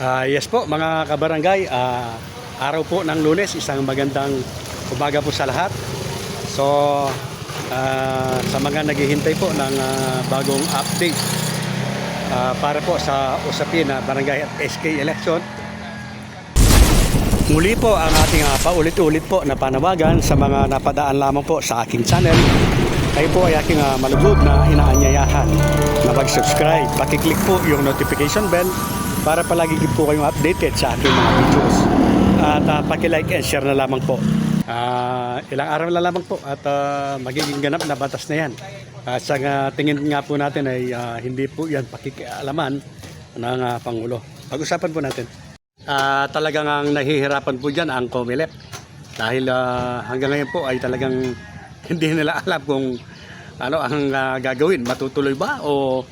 Ah, yes po mga kabarangay, ah, araw po ng lunes, isang magandang umaga po sa lahat. So, ah, sa mga naghihintay po ng ah, bagong update ah, para po sa usapin na barangay at SK election, Muli po ang ating uh, paulit-ulit po na panawagan sa mga napadaan lamang po sa aking channel. Kayo po ay aking uh, malugod na inaanyayahan na mag-subscribe. Pakiclick po yung notification bell para palagi po kayong updated sa aking mga videos. At uh, pakilike and share na lamang po. Ah, ilang araw na lamang po at ah, magiging ganap na batas na yan. At sa tingin nga po natin ay ah, hindi po yan pakikialaman ng ah, Pangulo. Pag-usapan po natin. Ah, talagang ang nahihirapan po dyan ang COMELEC. Dahil ah, hanggang ngayon po ay talagang hindi nila alam kung ano ang ah, gagawin. Matutuloy ba o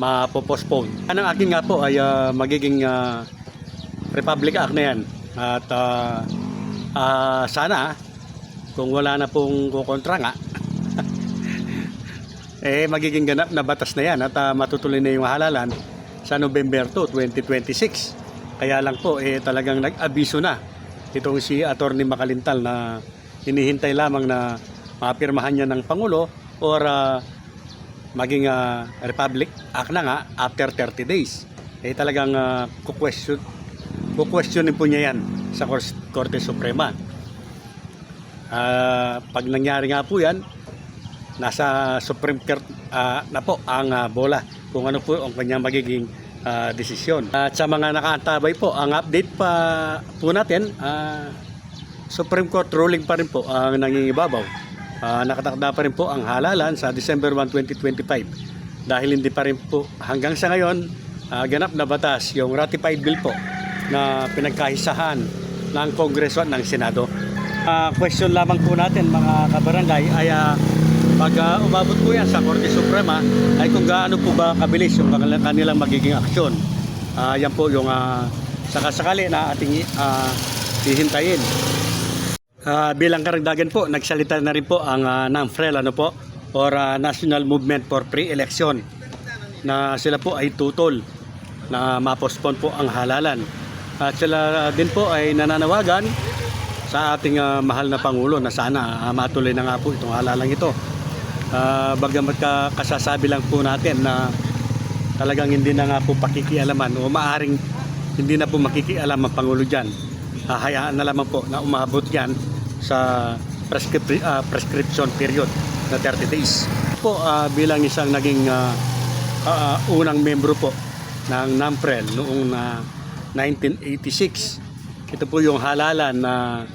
mapopostpone. Ang akin nga po ay ah, magiging ah, Republic Act na yan. At ah, ah, sana kung wala na pong kukontra nga eh magiging ganap na batas na yan at ah, matutuloy na yung halalan sa November 2, 2026. Kaya lang po eh talagang nag-abiso na itong si Attorney Makalintal na hinihintay lamang na mapirmahan niya ng Pangulo or ah, maging ah, Republic Act na nga after 30 days. Eh talagang uh, kukwestiyon kukwestiyonin po niya yan sa Kor- Korte Suprema. Ah, pag nangyari nga po yan, nasa Supreme Court ah, na po ang ah, bola kung ano po ang kanyang magiging ah, desisyon. At sa mga nakaantabay po, ang update pa po natin, ah, Supreme Court ruling pa rin po ang nangingibabaw. Ah, nakatakda pa rin po ang halalan sa December 1, 2025 dahil hindi pa rin po hanggang sa ngayon ah, ganap na batas yung ratified bill po na pinagkahisahan ng Kongreso at ng Senado. Ah, question lamang po natin mga kabarangay ay ah, pag ah, umabot po yan sa Korte Suprema ay kung gaano po ba kabilis yung kanilang, magiging aksyon. Ah, yan po yung uh, sakasakali na ating ah, hihintayin. Ah, bilang karagdagan po, nagsalita na rin po ang uh, NAMFREL ano po, or ah, National Movement for Pre-Election na sila po ay tutol na mapospon po ang halalan. At sila din po ay nananawagan sa ating ah, mahal na Pangulo na sana ah, matuloy na nga po itong halalang ito. Ah, bagamat ka, kasasabi lang po natin na talagang hindi na nga po pakikialaman o maaring hindi na po makikialam ang Pangulo dyan. Hahayaan na lamang po na umabot yan sa prescrip- ah, prescription period na 30 days. Po ah, bilang isang naging ah, ah, unang membro po ng NAMPREL noong ah, 1986. Ito po yung halalan na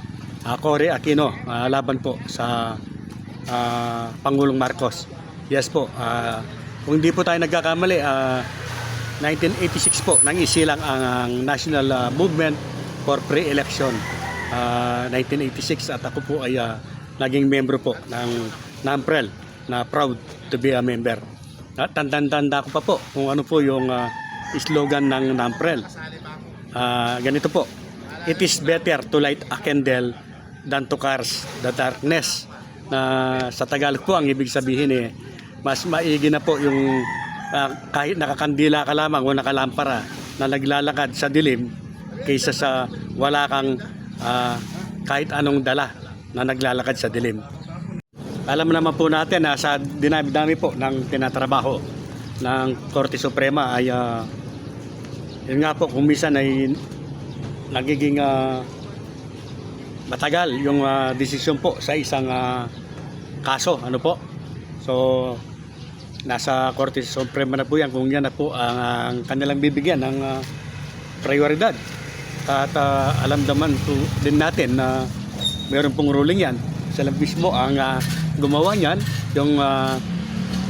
uh, Cory Aquino ah, laban po sa ah, Pangulong Marcos. Yes po, ah, kung hindi po tayo nagkakamali, ah, 1986 po nang isilang ang, National ah, Movement for Pre-Election ah, 1986 at ako po ay ah, naging membro po ng NAMPREL na proud to be a member. At tandang-tanda ko pa po kung ano po yung ah, slogan ng NAMPREL. Ah, ganito po, it is better to light a candle than to cast the darkness. Na sa Tagalog po ang ibig sabihin eh, mas maigi na po yung ah, kahit nakakandila ka lamang o nakalampara na naglalakad sa dilim kaysa sa wala kang ah, kahit anong dala na naglalakad sa dilim. Alam naman po natin na sa dinami-dami po ng tinatrabaho ng Korte Suprema ay ah, yun nga po kung minsan ay nagiging ah, matagal yung ah, desisyon po sa isang ah, kaso. Ano po? So nasa Korte Suprema na po yan kung yan na po ang, ang kanilang bibigyan ng ah, prioridad at ah, alam naman po din natin na meron pong ruling yan sila mismo ang ah, gumawa niyan yung uh,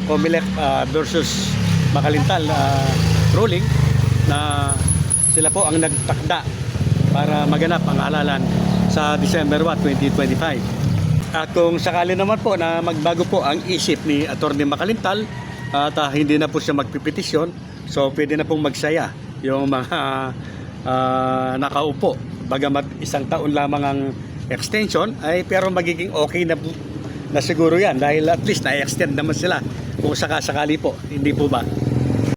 Comelec ah, versus Makalintal ah, ruling na sila po ang nagtakda para maganap ang halalan sa December 1, 2025. At kung sakali naman po na magbago po ang isip ni Atty. Makalintal at ah, hindi na po siya magpipetisyon, so pwede na pong magsaya yung mga ah, nakaupo. Bagamat isang taon lamang ang extension, ay pero magiging okay na na siguro yan dahil at least na-extend naman sila kung sakasakali po, hindi po ba?